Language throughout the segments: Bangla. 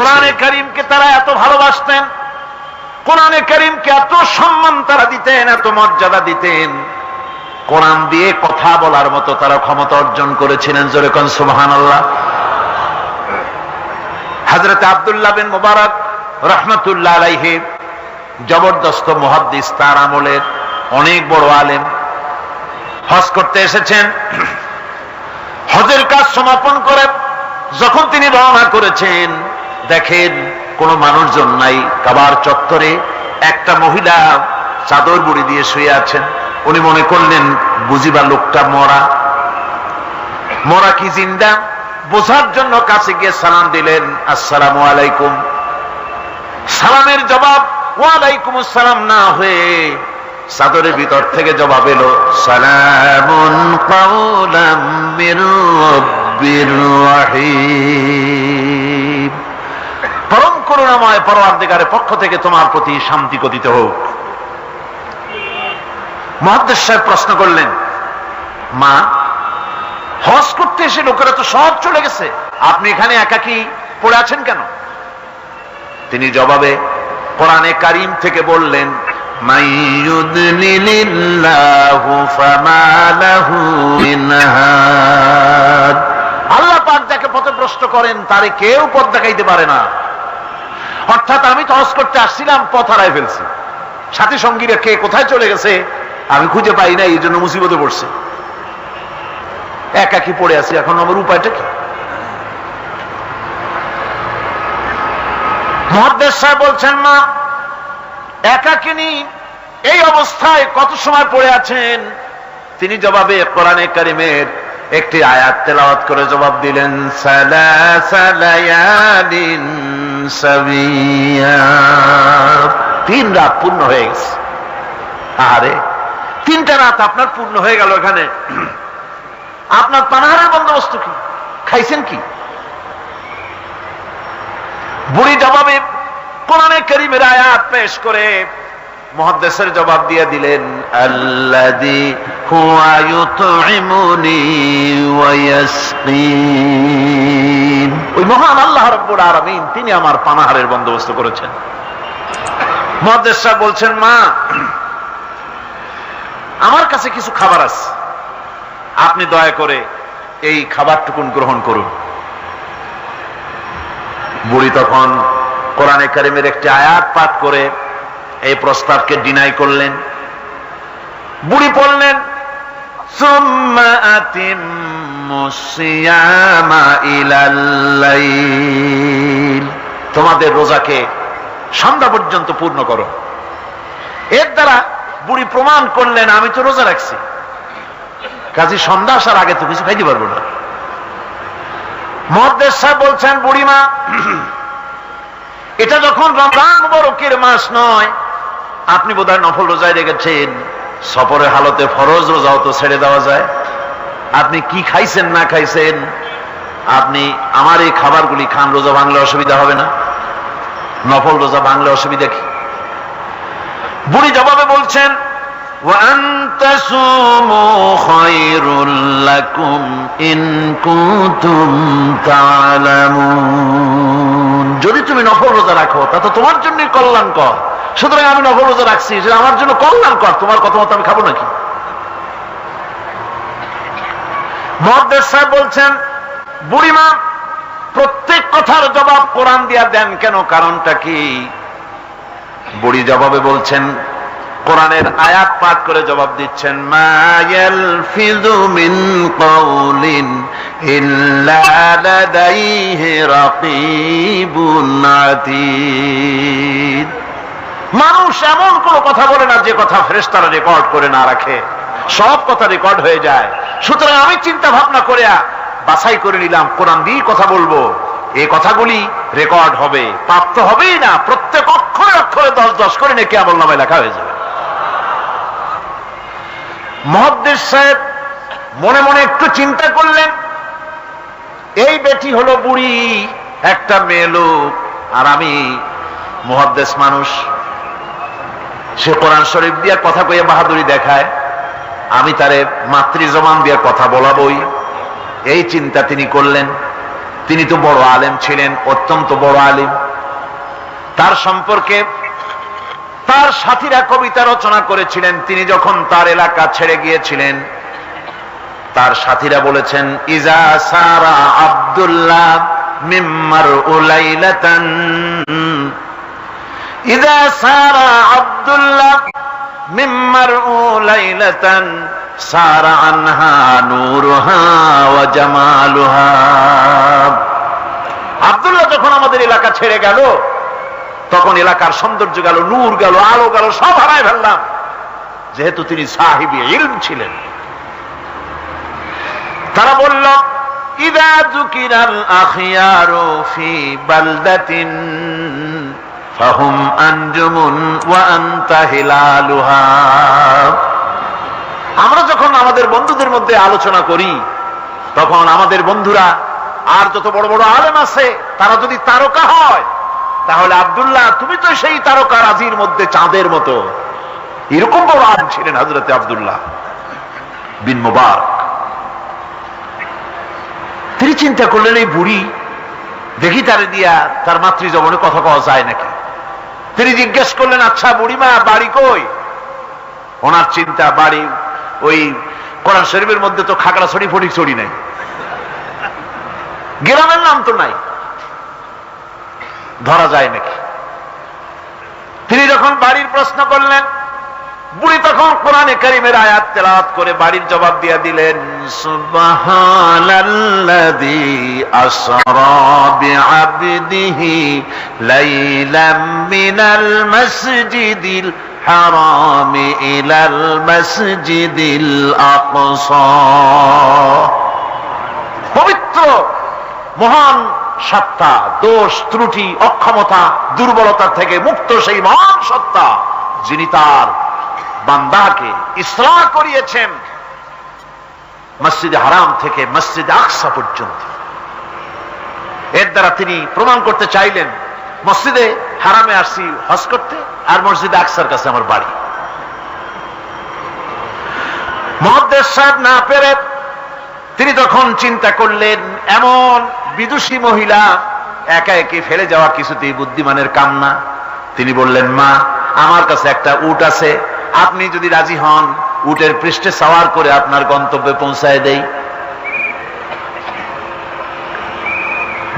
কোরআনে করিমকে তারা এত ভালোবাসতেন, কোরআনে করিমকে এত সম্মান তারা দিতেন, এত মর্যাদা দিতেন। কোরআন দিয়ে কথা বলার মতো তারা ক্ষমতা অর্জন করেছিলেন যেরকম সুবাহান আল্লাহ হাজরত আবদুল্লাহ বিন মুবারক রহমতুল্লাহ আলাইহে, জবরদস্ত মহাদ্দিস, তার আমলের অনেক বড় আলেম। হজ করতে এসেছেন। হজের কাজ সমাপন করে যখন তিনি রওনা করেছেন দেখেন, কোনো মানুষজন নাই, কাবার চত্বরে একটা মহিলা চাদর বুড়ি দিয়ে শুয়ে আছেন। উনি মনে করলেন, বুঝিবা লোকটা মরা। মরা কি জিন্দা? বোঝার জন্য কাছে গিয়ে সালাম দিলেন, আসসালাম আলাইকুম। সালামের জবাব, ওয়ালাইকুম আসসালাম, না হয়ে চাদরের ভিতর থেকে জবাব এলো, সালামুন কাউলাম মির রাহিম। পরম করুণাময় পরওয়ারদিগারের পক্ষ থেকে তোমার প্রতি শান্তি কথিত হোক। মহাদ্দেশ সাহেব প্রশ্ন করলেন, মা, হজ করতে এসে লোকেরা তো সব চলে গেছে, আপনি এখানে একাকি পড়ে আছেন কেন? তিনি জবাবে, কোরআনে কারিম থেকে বললেন। আল্লাহ পাক যাকে পথভ্রষ্ট করেন, তারে কেউ পথ দেখাইতে পারে না। অর্থাৎ আমি তো হজ করতে আসছিলাম, পথ হারাই ফেলছি। সাথী সঙ্গীরা কে কোথায় চলে গেছে, আমি খুঁজে পাই না এই জন্য মুসিবতে পড়ছে। একাকি পড়ে আছি, এখন আমার উপায়টা কি? সাহেব বলছেন, মা, একাকিনী এই অবস্থায় কত সময় পড়ে আছেন? তিনি জবাবে, কোরআনে কারিমের একটি আয়াত তেলাওয়াত করে জবাব দিলেন সালাসালায়ালিন সাবিয়া তিন রাত পূর্ণ হয়ে গেছে। আরে তিনটা রাত আপনার পূর্ণ হয়ে গেল এখানে। আপনার পানাহারের বন্দোবস্ত কি? খাইছেন কি? বুড়ি জবাবে কোরআনে করিমের আয়াত পেশ করে মহাদেশের জবাব দিয়ে দিলেন আল্লাদি হুয়া ইউতইমুনি ওয়া ওই মহান আল্লাহ রব্বুর আরমিন তিনি আমার পানাহারের বন্দোবস্ত করেছেন। মহাদেশা বলছেন, মা, আমার কাছে কিছু খাবার আছে। আপনি দয়া করে এই খাবারটুকুন গ্রহণ করুন। বুড়ি তখন কোরআনে কারিমের একটি আয়াত পাঠ করে এই প্রস্তাবকে ডিনাই করলেন। বুড়ি পড়লেন সুম্মা তোমাদের রোজাকে সন্ধ্যা পর্যন্ত পূর্ণ করো। এর দ্বারা বুড়ি প্রমাণ করলেন, আমি তো রোজা রাখছি। কাজী সন্ধ্যা আসার আগে তো কিছু খাইতে পারব না। মহাদেশ সাহেব বলছেন, বুড়িমা, এটা যখন রমজান মুবারকের মাস নয়, আপনি বোধহয় নফল রোজায় রেখেছেন। সফরের হালতে ফরজ রোজাও তো ছেড়ে দেওয়া যায়। আপনি কি খাইছেন, না খাইছেন? আপনি আমার এই খাবারগুলি খান, রোজা ভাঙলে অসুবিধা হবে না। নফল রোজা ভাঙলে অসুবিধা কি? বুড়ি জবাবে বলছেন যদি তুমি নফল রোজা রাখো, তা তো তোমার জন্য কল্যাণকর। সুতরাং আমি নফল রোজা রাখছি আমার জন্য কল্যাণকর। তোমার কথা মতো আমি খাব নাকি? মহাদেশ সাহেব বলছেন, বুড়িমা, প্রত্যেক কথার জবাব কোরআন দিয়া দেন কেন? কারণটা কি? বুড়ি জবাবে বলছেন, কোরআনের আয়াত পাঠ করে জবাব দিচ্ছেন মায়াল ফিজু মিন কওলিন মানুষ এমন কোন কথা বলে না, যে কথা ফেরেশতারা রেকর্ড করে না রাখে। সব কথা রেকর্ড হয়ে যায়। সুতরাং আমি চিন্তা ভাবনা করে বাছাই করে নিলাম, কোরআন দিয়ে কথা বলব। এই কথাগুলি রেকর্ড হবে। প্রাপ্ত হবেই না, প্রত্যেক অক্ষরে অক্ষরে দশ দশ করে নেকি আমল নামায় লেখা হয়ে যাবে। মহাদ্দেশ সাহেব মনে মনে একটু চিন্তা করলেন, এই বেটি হলো বুড়ি, একটা মেয়ে লোক, আর আমি মহাদ্দেশ মানুষ। সে কোরআন শরীফ দিয়া কথা কইয়া বাহাদুরি দেখায়। আমি তারে মাতৃ জমান দিয়া কথা বলাবই। এই চিন্তা তিনি করলেন। তিনি তো বড় আলেম ছিলেন, অত্যন্ত বড় আলেম। তার সম্পর্কে তার সাথীরা কবিতা রচনা করেছিলেন। তিনি যখন তার এলাকা ছেড়ে গিয়েছিলেন, তার সাথীরা বলেছেন, ইজা সারা আব্দুল্লাহ মিম্মার ইজা সারা আব্দুল্লাহ মিম্মার উলাইলাতান সারা আনহা নূরুহা আব্দুল্লাহ যখন আমাদের এলাকা ছেড়ে গেল, তখন এলাকার সৌন্দর্য গেল, নূর গেল, আলো গেল, সব হারায় ফেললাম। যেহেতু তিনি সাহিবি, ইলম ছিলেন। তারা বলল, ইদা জুকিরাল আখিয়ারু ফি বালদাতিন। ফাহুম আনজুমুন ওয়া আনতা আমরা যখন আমাদের বন্ধুদের মধ্যে আলোচনা করি, তখন আমাদের বন্ধুরা আর যত বড় বড় আলেম আছে, তারা যদি তারকা হয়, তাহলে আব্দুল্লাহ, তুমি তো সেই তারকা রাজির মধ্যে চাঁদের মতো। এরকম বড় আলেম ছিলেন হজরতে আব্দুল্লাহ বিন মুবারক। তিনি চিন্তা করলেন, এই বুড়ি দেখি তারে দিয়া তার মাতৃ জবনে কথা কওয়া যায় নাকি? তিনি জিজ্ঞেস করলেন আচ্ছা বুড়িমা, বাড়ি কই? ওনার চিন্তা, বাড়ি ওই কোরআন শরীফের মধ্যে তো খাগড়া ছড়ি ফটি ছড়ি নাই। গ্রামের নাম তো নাই। ধরা যায় নাকি? তিনি যখন বাড়ির প্রশ্ন করলেন বুড়ি তখন কোরআনে করিমের আয়াত তেলাওয়াত করে বাড়ির জবাব দিয়া দিলেন মাসজিদিল পবিত্র, মহান সত্তা, দোষ, ত্রুটি, অক্ষমতা, দুর্বলতা থেকে মুক্ত সেই মহান সত্তা, যিনি তার বান্দাকে ইসলাম করিয়েছেন মসজিদে হারাম থেকে মসজিদ আকসা পর্যন্ত। এর দ্বারা তিনি প্রমাণ করতে চাইলেন, মসজিদে হারামে আসছি, হজ করতে, আর মসজিদে আকসার কাছে আমার বাড়ি। মহাদ্দেশ সাহেব না পেরে তিনি তখন চিন্তা করলেন, এমন বিদুষী মহিলা, একা একে ফেলে যাওয়া কিছুতেই বুদ্ধিমানের কাম না তিনি বললেন, মা, আমার কাছে একটা উট আছে আপনি যদি রাজি হন, উটের পৃষ্ঠে সাওয়ার করে আপনার গন্তব্যে পৌঁছায় দেই।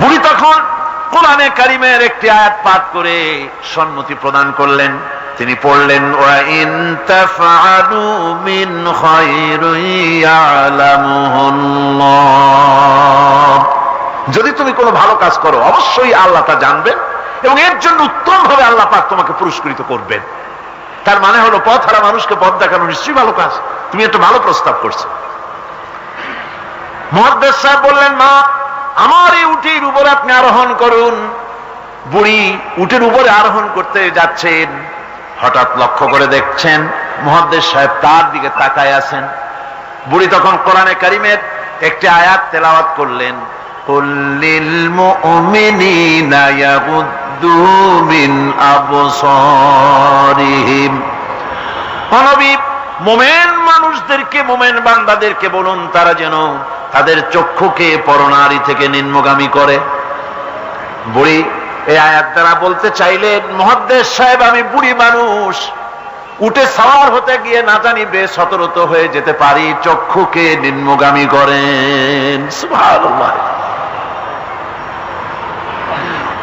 বুড়ি তখন কোরআনে কারিমের একটি আয়াত পাঠ করে সম্মতি প্রদান করলেন। তিনি পড়লেন যদি তুমি কোনো ভালো কাজ করো, অবশ্যই আল্লাহ তা জানবেন এবং এর জন্য উত্তম ভাবে আল্লাহ পাক তোমাকে পুরস্কৃত করবেন। তার মানে হলো পথ হারা মানুষকে পথ দেখানো নিশ্চয়ই ভালো কাজ। তুমি একটা ভালো প্রস্তাব করছ। মহাদেশ সাহেব বললেন, মা, আমার এই উটির উপরে আপনি আরোহণ করুন। বুড়ি উটের উপরে আরোহণ করতে যাচ্ছেন। হঠাৎ লক্ষ্য করে দেখছেন মহাদেশ সাহেব তার দিকে তাকায় আছেন। বুড়ি তখন কোরআনে কারিমের একটি আয়াত তেলাওয়াত করলেন মোমেন মানুষদেরকে, মোমেন বান্দাদেরকে বলুন, তারা যেন তাদের চক্ষুকে পরনারী থেকে নিম্নগামী করে। বুড়ি, এই আয়াত তারা বলতে চাইলে মহাদেশ সাহেব, আমি বুড়ি মানুষ। উঠে সাওয়ার হতে গিয়ে না জানি বেশ সতরত হয়ে যেতে পারি। চক্ষুকে নিম্নগামী করেন। সুভাগ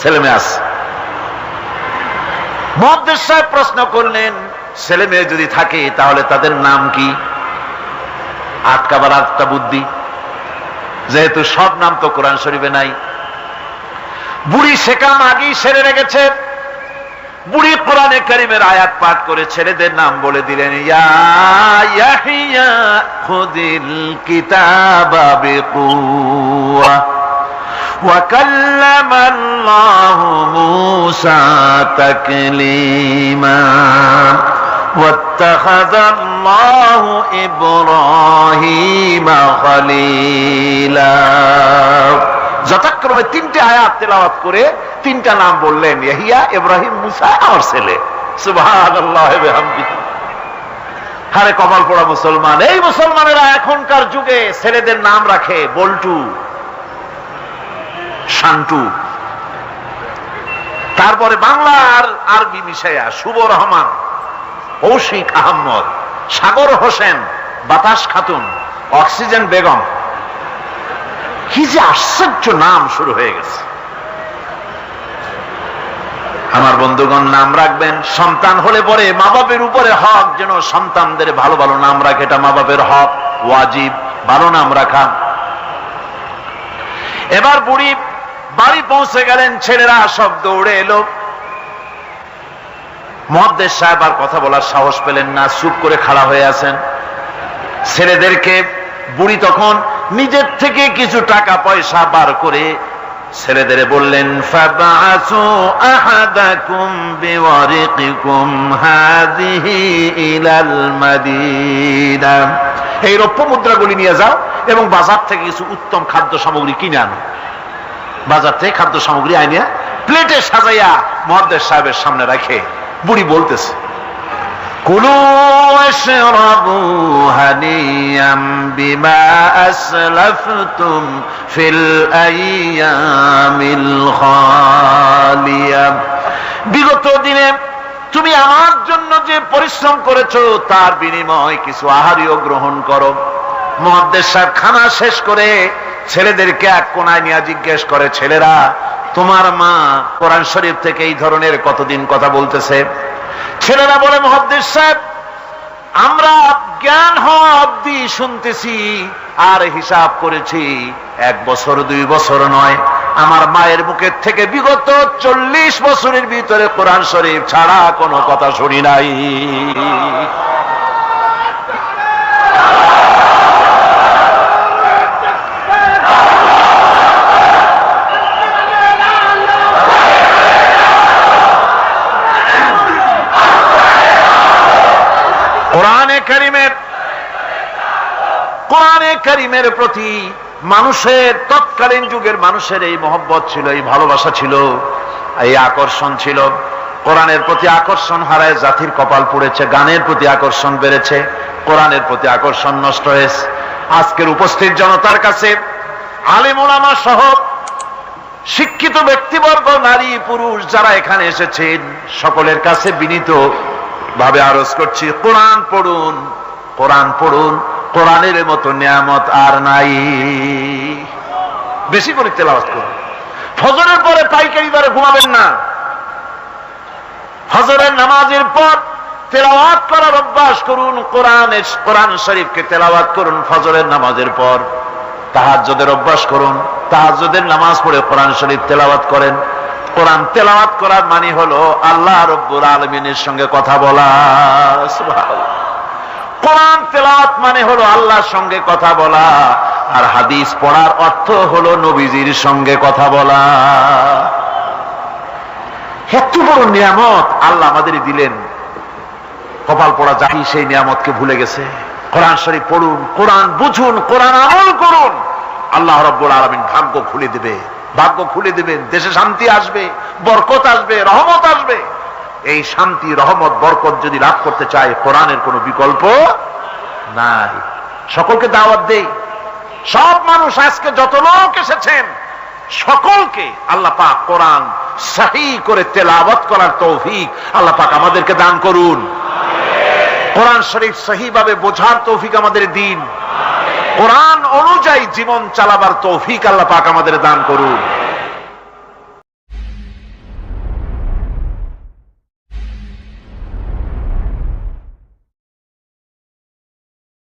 ছেলে মেয়ে আছে। মহাদ্দেশ সাহেব প্রশ্ন করলেন, ছেলে মেয়ে যদি থাকে, তাহলে তাদের নাম কি? আটকাবার আটটা বুদ্ধি। যেহেতু সব নাম তো কোরআন শরীফে নাই। বুড়ি শেখাম আগেই সেরে রেখেছে। বুড়ি কোরআনে করিমের আয়াত পাঠ করে ছেলেদের নাম বলে দিলেন, ইয়া খুদিল কিতাবা বিকুয়া। وكلم الله موسى تكليما واتخذ الله إبراهيم خليلا যথাক্রমে তিনটে আয়াত তেলাওয়াত করে তিনটা নাম বললেন ইয়াহিয়া ইব্রাহিম মুসা আমার ছেলে সুবহানাল্লাহ বিহামদিহি হারে কপাল পড়া মুসলমান এই মুসলমানেরা এখনকার যুগে ছেলেদের নাম রাখে বল্টু শান্টু। তারপরে বাংলা আর আরবি মিশাইয়া শুভ রহমান, কৌশিক আহমদ সাগর হোসেন, বাতাস খাতুন, অক্সিজেন বেগম। কি যে আশ্চর্য নাম শুরু হয়ে গেছে। আমার বন্ধুগণ, নাম রাখবেন, সন্তান হলে পরে মা বাপের উপরে হক, যেন সন্তানদের ভালো ভালো নাম রাখে, এটা মা বাপের হক, ওয়াজিব, ভালো নাম রাখা। এবার বুড়ি বাড়ি পৌঁছে গেলেন, ছেলেরা সব দৌড়ে এলো। মহাদ্দেশ সাহেব আর কথা বলার সাহস পেলেন না, চুপ করে খাড়া হয়ে আছেন। ছেলেদেরকে বুড়ি তখন নিজের থেকে কিছু টাকা পয়সা বার করে ছেলেদের বললেন এই রৌপ্য মুদ্রাগুলি নিয়ে যাও এবং বাজার থেকে কিছু উত্তম খাদ্য সামগ্রী কিনে আনো। বাজার থেকে খাদ্য সামগ্রী আইনিয়া প্লেটে সাজাইয়া মহাদ্দেশ সাহেবের সামনে রাখে। বুড়ি বলতেছে বিগত দিনে তুমি আমার জন্য যে পরিশ্রম করেছ, তার বিনিময় কিছু আহারিও গ্রহণ করো। মহাদ্দেশ সাহেব খানা শেষ করে ছেলেদেরকে এক কোনায় নিয়ে জিজ্ঞেস করে, ছেলেরা, তোমার মা কোরআন শরীফ থেকে এই ধরনের কতদিন কথা বলতেছে? ছেলেরা বলে মহাদ্দেশ সাহেব, আমরা জ্ঞান হওয়া অব্দি শুনতেছি আর হিসাব করেছি, এক বছর, দুই বছর নয়। আমার মায়ের মুখের থেকে বিগত চল্লিশ বছরের ভিতরে কোরআন শরীফ ছাড়া কোনো কথা শুনি নাই কোরআনে করিমের কোরআনে করিমের প্রতি মানুষের তৎকালীন যুগের মানুষের এই মহব্বত ছিল, এই ভালোবাসা ছিল, এই আকর্ষণ ছিল। কোরআনের প্রতি আকর্ষণ হারায়, জাতির কপাল পড়েছে, গানের প্রতি আকর্ষণ বেড়েছে, কোরআনের প্রতি আকর্ষণ নষ্ট হয়েছে। আজকের উপস্থিত জনতার কাছে আলিমুলামা সহ শিক্ষিত ব্যক্তিবর্গ, নারী, পুরুষ যারা এখানে এসেছেন, সকলের কাছে বিনীত ভাবে আরজ করছি, কোরআন পড়ুন কোরআন পড়ুন। কোরআনের মতো নিয়ামত আর নাই। বেশি করে তেলাওয়াত করুন। ফজরের পরে পাইকারি দরে ঘুমাবেন না। ফজরের নামাজের পর তেলাওয়াত করার অভ্যাস করুন, কোরআন কোরআন শরীফকে তেলাওয়াত করুন ফজরের নামাজের পর। তাহাজ্জদের অভ্যাস করুন, তাহাজ্জদের নামাজ পড়ে কোরআন শরীফ তেলাওয়াত করেন। কোরআন তেলাওয়াত করার মানে হলো আল্লাহ রব্বুল আলমিনের সঙ্গে কথা বলা। কোরআন তেলাওয়াত মানে হলো আল্লাহর সঙ্গে কথা বলা। আর হাদিস পড়ার অর্থ হলো নবীজির সঙ্গে কথা বলা। এত বড় নিয়ামত আল্লাহ আমাদের দিলেন। কপাল পড়া জাতি সেই নিয়ামতকে ভুলে গেছে। কোরআন শরীফ পড়ুন, কোরআন বুঝুন, কোরআন আমল করুন। আল্লাহ রব্বুল আলমিন ভাগ্য খুলে দেবে। ভাগ্য খুলে দেবেন, দেশে শান্তি আসবে, বরকত আসবে, রহমত আসবে। এই শান্তি, রহমত, বরকত যদি লাভ করতে চায়, কোরআনের কোনো বিকল্প নাই। সকলকে দাওয়াত দেই। সব মানুষ আজকে যত লোক এসেছেন, সকলকে আল্লাহ পাক কোরআন সাহি করে তেলাওয়াত করার তৌফিক আল্লাহ পাক আমাদেরকে দান করুন। কোরআন শরীফ সহিভাবে বোঝার তৌফিক আমাদের দিন। কোরআন অনুযায়ী জীবন চালাবার তৌফিক আল্লাহ পাক আমাদের দান করুন।